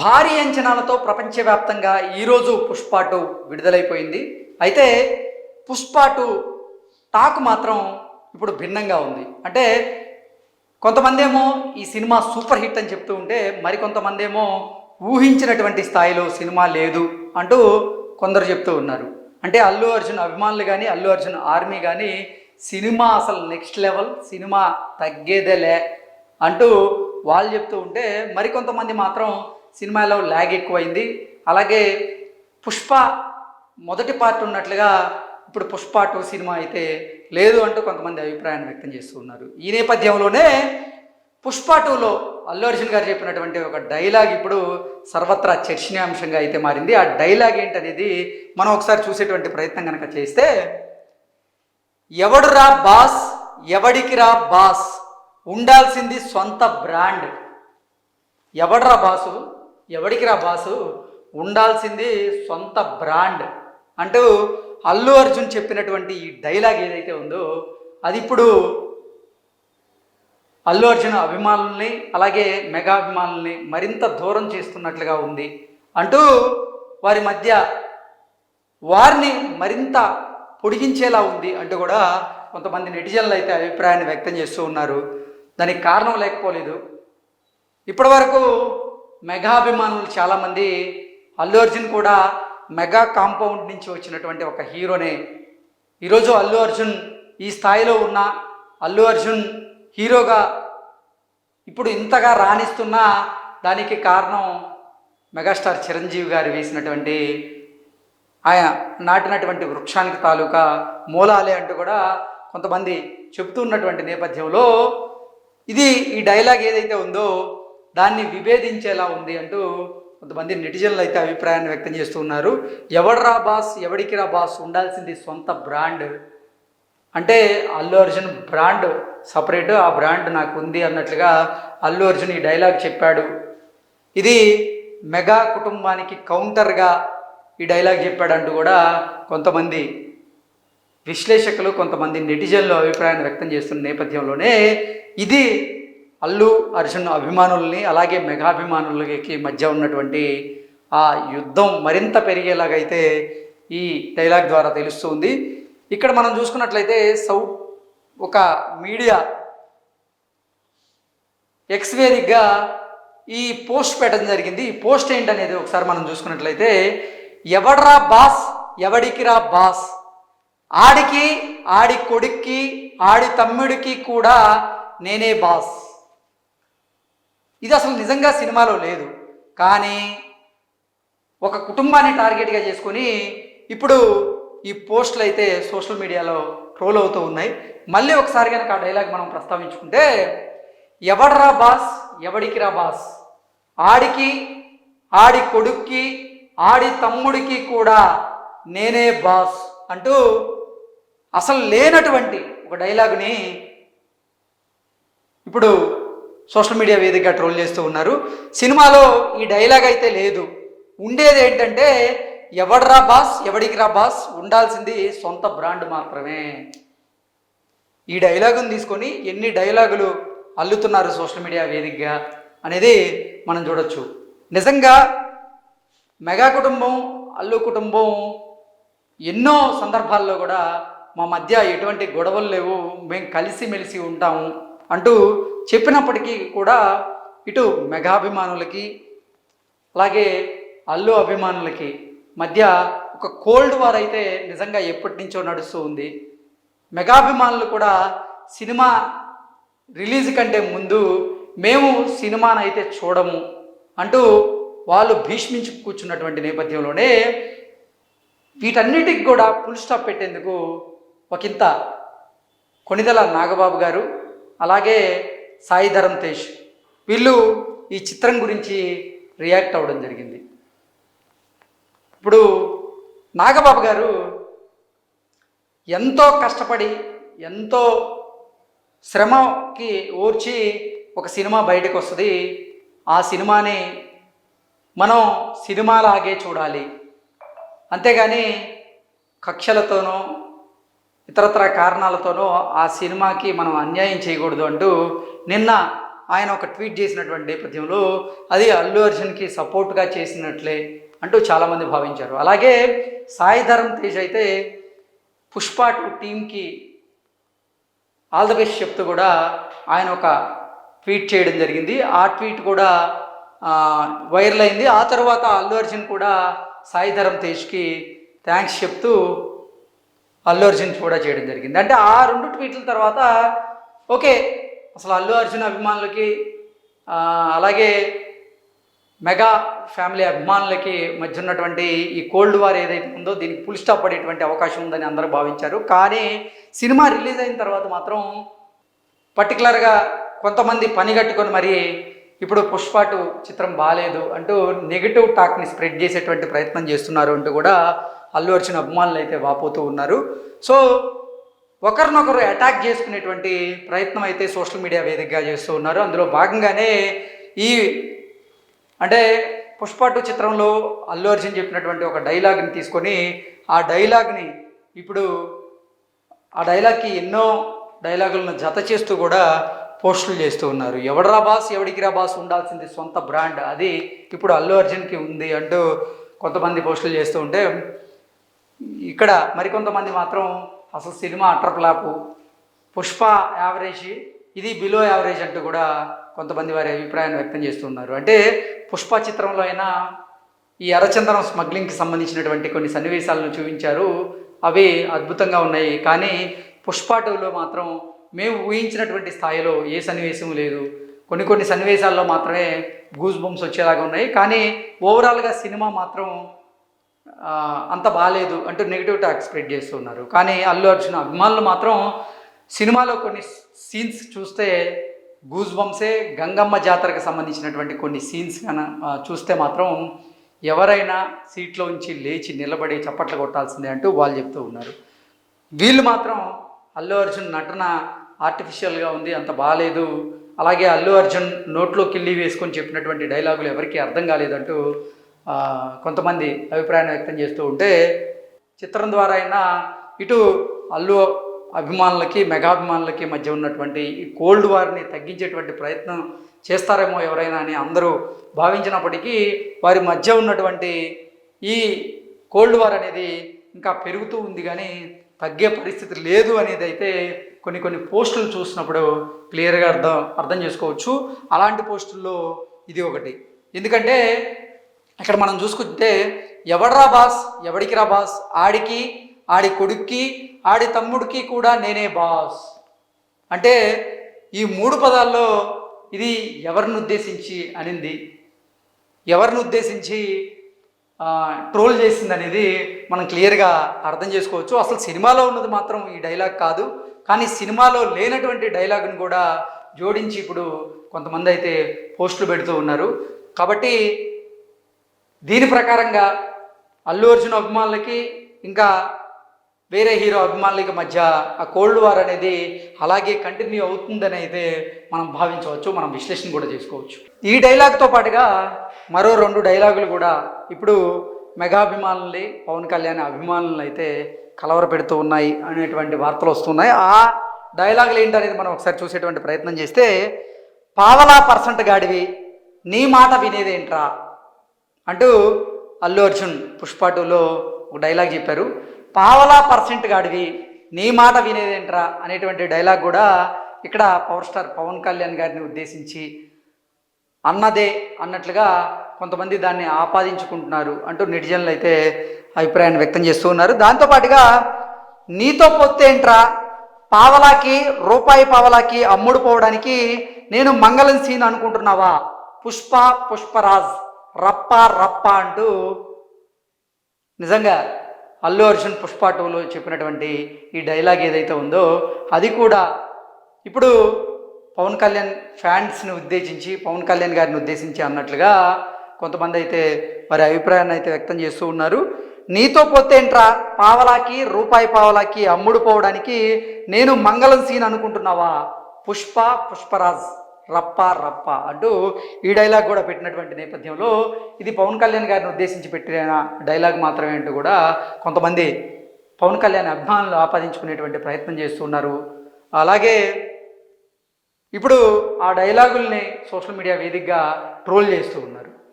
భారీ అంచనాలతో ప్రపంచవ్యాప్తంగా ఈరోజు పుష్ప టూ విడుదలైపోయింది. అయితే పుష్ప టూ టాక్ మాత్రం ఇప్పుడు భిన్నంగా ఉంది. అంటే కొంతమంది ఏమో ఈ సినిమా సూపర్ హిట్ అని చెప్తూ ఉంటే మరికొంతమంది ఏమో ఊహించినటువంటి స్థాయిలో సినిమా లేదు అంటూ కొందరు చెప్తూ ఉన్నారు. అంటే అల్లు అర్జున్ అభిమానులు కానీ అల్లు అర్జున్ ఆర్మీ కానీ సినిమా అసలు నెక్స్ట్ లెవెల్ సినిమా తగ్గేదేలే అంటూ వాళ్ళు చెప్తూ ఉంటే మరికొంతమంది మాత్రం సినిమాలో ల్యాగ్ ఎక్కువైంది. అలాగే పుష్ప మొదటి పార్ట్ ఉన్నట్లుగా ఇప్పుడు పుష్ప టూ సినిమా అయితే లేదు అంటూ కొంతమంది అభిప్రాయాన్ని వ్యక్తం చేస్తూ ఉన్నారు. ఈ నేపథ్యంలోనే పుష్ప టూలో అల్లు అర్జున్ గారు చెప్పినటువంటి ఒక డైలాగ్ ఇప్పుడు సర్వత్రా చర్చనీయాంశంగా అయితే మారింది. ఆ డైలాగ్ ఏంటనేది మనం ఒకసారి చూసేటువంటి ప్రయత్నం కనుక చేస్తే ఎవడురా బాస్ ఎవడికిరా బాస్ ఉండాల్సింది సొంత బ్రాండ్. ఎవడరా బాసు? ఎవడికిరా బాసు? ఉండాల్సింది సొంత బ్రాండ్. అంటూ అల్లు అర్జున్ చెప్పినటువంటి ఈ డైలాగ్ ఏదైతే ఉందో అది ఇప్పుడు అల్లు అర్జున్ అభిమానుల్ని అలాగే మెగా అభిమానుల్ని మరింత దూరం చేస్తున్నట్లుగా ఉంది. అంటూ వారి మధ్య వారిని మరింత పొడిగించేలా ఉంది అంటూ కూడా కొంతమంది నెటిజన్లు అయితే అభిప్రాయాన్ని వ్యక్తం చేస్తూ ఉన్నారు. దానికి కారణం లేకపోలేదు. ఇప్పటి వరకు మెగా అభిమానులు చాలామంది అల్లు అర్జున్ కూడా మెగా కాంపౌండ్ నుంచి వచ్చినటువంటి ఒక హీరోనే. ఈరోజు అల్లు అర్జున్ ఈ స్థాయిలో ఉన్న అల్లు అర్జున్ హీరోగా ఇప్పుడు ఇంతగా రాణిస్తున్నా దానికి కారణం మెగాస్టార్ చిరంజీవి గారు వేసినటువంటి ఆయన నాటినటువంటి వృక్షానికి తాలూకా మూలాలే అంటూ కూడా కొంతమంది చెప్తూ ఉన్నటువంటి నేపథ్యంలో ఇది ఈ డైలాగ్ ఏదైతే ఉందో దాన్ని విభేదించేలా ఉంది అంటూ కొంతమంది నెటిజన్లు అయితే అభిప్రాయాన్ని వ్యక్తం చేస్తున్నారు ఎవడరా బాస్ ఎవడికిరా బాస్ ఉండాల్సింది సొంత బ్రాండ్? అంటే అల్లు అర్జున్ బ్రాండ్ సపరేట్ ఆ బ్రాండ్ నాకు ఉంది అన్నట్లుగా అల్లు అర్జున్ ఈ డైలాగ్ చెప్పాడు. ఇది మెగా కుటుంబానికి కౌంటర్గా ఈ డైలాగ్ చెప్పాడంటూ కూడా కొంతమంది విశ్లేషకులు కొంతమంది నెటిజన్లు అభిప్రాయాన్ని వ్యక్తం చేస్తున్న నేపథ్యంలోనే ఇది అల్లు అర్జున్ అభిమానుల్ని అలాగే మెగాభిమానులకి మధ్య ఉన్నటువంటి ఆ యుద్ధం మరింత పెరిగేలాగైతే ఈ డైలాగ్ ద్వారా తెలుస్తుంది. ఇక్కడ మనం చూసుకున్నట్లయితే సౌ ఒక మీడియా ఎక్స్వేరిక్గా ఈ పోస్ట్ పెట్టడం జరిగింది. ఈ పోస్ట్ ఏంటనేది ఒకసారి మనం చూసుకున్నట్లయితే ఎవడ్రా బాస్? ఎవడికిరా బాస్? ఆడికి ఆడి కొడుక్కి ఆడి తమ్ముడికి కూడా నేనే బాస్. ఇది అసలు నిజంగా సినిమాలో లేదు. కానీ ఒక కుటుంబాన్ని టార్గెట్గా చేసుకొని ఇప్పుడు ఈ పోస్టులు అయితే సోషల్ మీడియాలో ట్రోల్ అవుతూ ఉన్నాయి. మళ్ళీ ఒకసారి కనుక ఆ డైలాగ్ మనం ప్రస్తావించుకుంటే ఎవడ్రా బాస్? ఎవడికిరా బాస్? ఆడికి ఆడి కొడుక్కి ఆడి తమ్ముడికి కూడా నేనే బాస్ అంటూ అసలు లేనటువంటి ఒక డైలాగుని ఇప్పుడు సోషల్ మీడియా వేదికగా ట్రోల్ చేస్తూ ఉన్నారు. సినిమాలో ఈ డైలాగ్ అయితే లేదు. ఉండేది ఏంటంటే ఎవడరా బాస్ ఎవడికిరా బాస్ ఉండాల్సింది సొంత బ్రాండ్ మాత్రమే. ఈ డైలాగును తీసుకొని ఎన్ని డైలాగులు అల్లుతున్నారు సోషల్ మీడియా వేదికగా అనేది మనం చూడొచ్చు. నిజంగా మెగా కుటుంబం అల్లు కుటుంబం ఎన్నో సందర్భాల్లో కూడా మా మధ్య ఎటువంటి గొడవలు లేవు. మేము కలిసిమెలిసి ఉంటాము. అంటూ చెప్పినప్పటికీ కూడా ఇటు మెగాభిమానులకి అలాగే అల్లు అభిమానులకి మధ్య ఒక కోల్డ్ వార్ అయితే నిజంగా ఎప్పటి నుంచో నడుస్తూ ఉంది. మెగాభిమానులు కూడా సినిమా రిలీజ్ కంటే ముందు మేము సినిమాను అయితే చూడము అంటూ వాళ్ళు భీష్మించి కూర్చున్నటువంటి నేపథ్యంలోనే వీటన్నిటికి కూడా ఫుల్ స్టాప్ పెట్టేందుకు ఒకంత కొనిదల నాగబాబు గారు అలాగే సాయి ధరం తేజ్ వీళ్ళు ఈ చిత్రం గురించి రియాక్ట్ అవ్వడం జరిగింది. ఇప్పుడు నాగబాబు గారు ఎంతో కష్టపడి ఎంతో శ్రమకి ఓర్చి ఒక సినిమా బయటకు వస్తుంది. ఆ సినిమాని మనం సినిమాలాగే చూడాలి. అంతేగాని కక్షలతోనో ఇతరత్ర కారణాలతోనో ఆ సినిమాకి మనం అన్యాయం చేయకూడదు అంటూ నిన్న ఆయన ఒక ట్వీట్ చేసినటువంటి నేపథ్యంలో అది అల్లు అర్జున్కి సపోర్ట్గా చేసినట్లే అంటూ చాలామంది భావించారు. అలాగే సాయి ధరమ్ తేజ్ అయితే పుష్ప టూ టీంకి ఆల్ ద బెస్ట్ చెప్తూ కూడా ఆయన ఒక ట్వీట్ చేయడం జరిగింది. ఆ ట్వీట్ కూడా వైరల్ అయింది. ఆ తర్వాత అల్లు అర్జున్ కూడా సాయి ధరమ్ తేజ్కి థ్యాంక్స్ చెప్తూ అల్లు అర్జున్ కూడా చేయడం జరిగింది. అంటే ఆ రెండు ట్వీట్ల తర్వాత ఓకే అసలు అల్లు అర్జున్ అభిమానులకి అలాగే మెగా ఫ్యామిలీ అభిమానులకి మధ్య ఉన్నటువంటి ఈ కోల్డ్ వార్ ఏదైతే ఉందో దీనికి ఫుల్ స్టాప్ పడేటువంటి అవకాశం ఉందని అందరూ భావించారు. కానీ సినిమా రిలీజ్ అయిన తర్వాత మాత్రం పర్టికులర్గా కొంతమంది పని కట్టుకొని మరి ఇప్పుడు పుష్పాటు చిత్రం బాగాలేదు అంటూ నెగిటివ్ టాక్ని స్ప్రెడ్ చేసేటువంటి ప్రయత్నం చేస్తున్నారు అంటూ కూడా అల్లు అర్జున్ అభిమానులు అయితే వాపోతూ ఉన్నారు. సో ఒకరినొకరు అటాక్ చేసుకునేటువంటి ప్రయత్నం అయితే సోషల్ మీడియా వేదికగా చేస్తూ ఉన్నారు. అందులో భాగంగానే ఈ అంటే పుష్ప టూ చిత్రంలో అల్లు అర్జున్ చెప్పినటువంటి ఒక డైలాగ్ని తీసుకొని ఆ డైలాగ్ని ఇప్పుడు ఆ డైలాగ్కి ఎన్నో డైలాగులను జత చేస్తూ కూడా పోస్టులు చేస్తూ ఉన్నారు. ఎవడరా బాస్ ఎవడికి రా బాస్ ఉండాల్సింది సొంత బ్రాండ్ అది ఇప్పుడు అల్లు అర్జున్కి ఉంది అంటూ కొంతమంది పోస్టులు చేస్తూ ఉంటే ఇక్కడ మరికొంతమంది మాత్రం అసలు సినిమా అట్రప్లాపు. పుష్ప యావరేజ్ ఇది బిలో యావరేజ్ అంటూ కూడా కొంతమంది వారి అభిప్రాయాన్ని వ్యక్తం చేస్తున్నారు. అంటే పుష్ప చిత్రంలో అయినా ఈ ఎర్రచందనం స్మగ్లింగ్కి సంబంధించినటువంటి కొన్ని సన్నివేశాలను చూపించారు. అవి అద్భుతంగా ఉన్నాయి. కానీ పుష్ప టూలో మాత్రం మేము ఊహించినటువంటి స్థాయిలో ఏ సన్నివేశం లేదు. కొన్ని కొన్ని సన్నివేశాల్లో మాత్రమే గూస్ బొమ్స్ వచ్చేలాగా ఉన్నాయి. కానీ ఓవరాల్గా సినిమా మాత్రం అంత బాగాలేదు అంటూ నెగిటివ్ టాక్ స్ప్రెడ్ చేస్తున్నారు కానీ అల్లు అర్జున్ అభిమానులు మాత్రం సినిమాలో కొన్ని సీన్స్ చూస్తే గూజ్ బంప్సే గంగమ్మ జాతరకు సంబంధించినటువంటి కొన్ని సీన్స్ కన చూస్తే మాత్రం ఎవరైనా సీట్లో ఉంచి లేచి నిలబడి చప్పట్లు కొట్టాల్సిందే అంటూ వాళ్ళు చెప్తూ ఉన్నారు. వీళ్ళు మాత్రం అల్లు అర్జున్ నటన ఆర్టిఫిషియల్గా ఉంది అంత బాగాలేదు అలాగే అల్లు అర్జున్ నోట్లో కిల్లి వేసుకొని చెప్పినటువంటి డైలాగులు ఎవరికీ అర్థం కాలేదంటూ కొంతమంది అభిప్రాయాన్ని వ్యక్తం చేస్తూ ఉంటే చిత్రం ద్వారా అయినా ఇటు అల్లు అభిమానులకి మెగాభిమానులకి మధ్య ఉన్నటువంటి ఈ కోల్డ్ వార్ని తగ్గించేటువంటి ప్రయత్నం చేస్తారేమో ఎవరైనా అని అందరూ భావించినప్పటికీ వారి మధ్య ఉన్నటువంటి ఈ కోల్డ్ వార్ అనేది ఇంకా పెరుగుతూ ఉంది కానీ తగ్గే పరిస్థితి లేదు అనేది అయితే కొన్ని కొన్ని పోస్టులు చూసినప్పుడు క్లియర్గా అర్థం అర్థం చేసుకోవచ్చు. అలాంటి పోస్టుల్లో ఇది ఒకటి. ఎందుకంటే ఇక్కడ మనం చూసుకుంటే ఎవడ్రా బాస్? ఎవడికి రా బాస్? ఆడికి ఆడి కొడుక్కి ఆడి తమ్ముడికి కూడా నేనే బాస్. అంటే ఈ మూడు పదాల్లో ఇది ఎవరిని ఉద్దేశించి అనింది? ఎవరిని ఉద్దేశించి ట్రోల్ చేసింది అనేది మనం క్లియర్గా అర్థం చేసుకోవచ్చు. అసలు సినిమాలో ఉన్నది మాత్రం ఈ డైలాగ్ కాదు. కానీ సినిమాలో లేనటువంటి డైలాగ్ను కూడా జోడించి ఇప్పుడు కొంతమంది అయితే పోస్టులు పెడుతూ ఉన్నారు. కాబట్టి దీని ప్రకారంగా అల్లు అర్జున్ అభిమానులకి ఇంకా వేరే హీరో అభిమానులకి మధ్య ఆ కోల్డ్ వార్ అనేది అలాగే కంటిన్యూ అవుతుందని అయితే మనం భావించవచ్చు మనం విశ్లేషణ కూడా చేసుకోవచ్చు. ఈ డైలాగ్తో పాటుగా మరో రెండు డైలాగులు కూడా ఇప్పుడు మెగాభిమానుల్ని పవన్ కళ్యాణ్ అభిమానులను అయితే కలవర పెడుతూ ఉన్నాయి అనేటువంటి వార్తలు వస్తున్నాయి. ఆ డైలాగులు ఏంటనేది మనం ఒకసారి చూసేటువంటి ప్రయత్నం చేస్తే పావలా పర్సెంట్ గాడివి నీ మాట వినేదేంట్రా? అంటూ అల్లు అర్జున్ పుష్ప టూలో ఒక డైలాగ్ చెప్పారు. పావలా పర్సెంట్ గాడివి నీ మాట వినేదేంట్రా? అనేటువంటి డైలాగ్ కూడా ఇక్కడ పవర్ స్టార్ పవన్ కళ్యాణ్ గారిని ఉద్దేశించి అన్నదే అన్నట్లుగా కొంతమంది దాన్ని ఆపాదించుకుంటున్నారు అంటూ నెటిజన్లు అయితే అభిప్రాయాన్ని వ్యక్తం చేస్తూ ఉన్నారు. దాంతోపాటుగా నీతో పొత్తేంట్రా పావలాకి రూపాయి పావలాకి అమ్ముడు పోవడానికి నేను మంగళం సీన్ అనుకుంటున్నావా? పుష్ప పుష్పరాజ్. రప్ప రప్ప అంటూ నిజంగా అల్లు అర్జున్ పుష్ప టూలో చెప్పినటువంటి ఈ డైలాగ్ ఏదైతే ఉందో అది కూడా ఇప్పుడు పవన్ కళ్యాణ్ ఫ్యాన్స్ని ఉద్దేశించి పవన్ కళ్యాణ్ గారిని ఉద్దేశించి అన్నట్లుగా కొంతమంది అయితే వారి అభిప్రాయాన్ని అయితే వ్యక్తం చేస్తూ ఉన్నారు. నీతో పోతేంట్రా పావలాకి రూపాయి పావలాకి అమ్ముడు పోవడానికి నేను మంగళం సీన్ అనుకుంటున్నావా? పుష్ప పుష్పరాజ్. రప్ప రప్ప అంటూ ఈ డైలాగ్ కూడా పెట్టినటువంటి నేపథ్యంలో ఇది పవన్ కళ్యాణ్ గారిని ఉద్దేశించి పెట్టిన డైలాగ్ మాత్రమే అంటూ కూడా కొంతమంది పవన్ కళ్యాణ్ అభిమానులు ఆపాదించుకునేటువంటి ప్రయత్నం చేస్తున్నారు అలాగే ఇప్పుడు ఆ డైలాగుల్ని సోషల్ మీడియా వేదికగా ట్రోల్ చేస్తూ ఉన్నారు.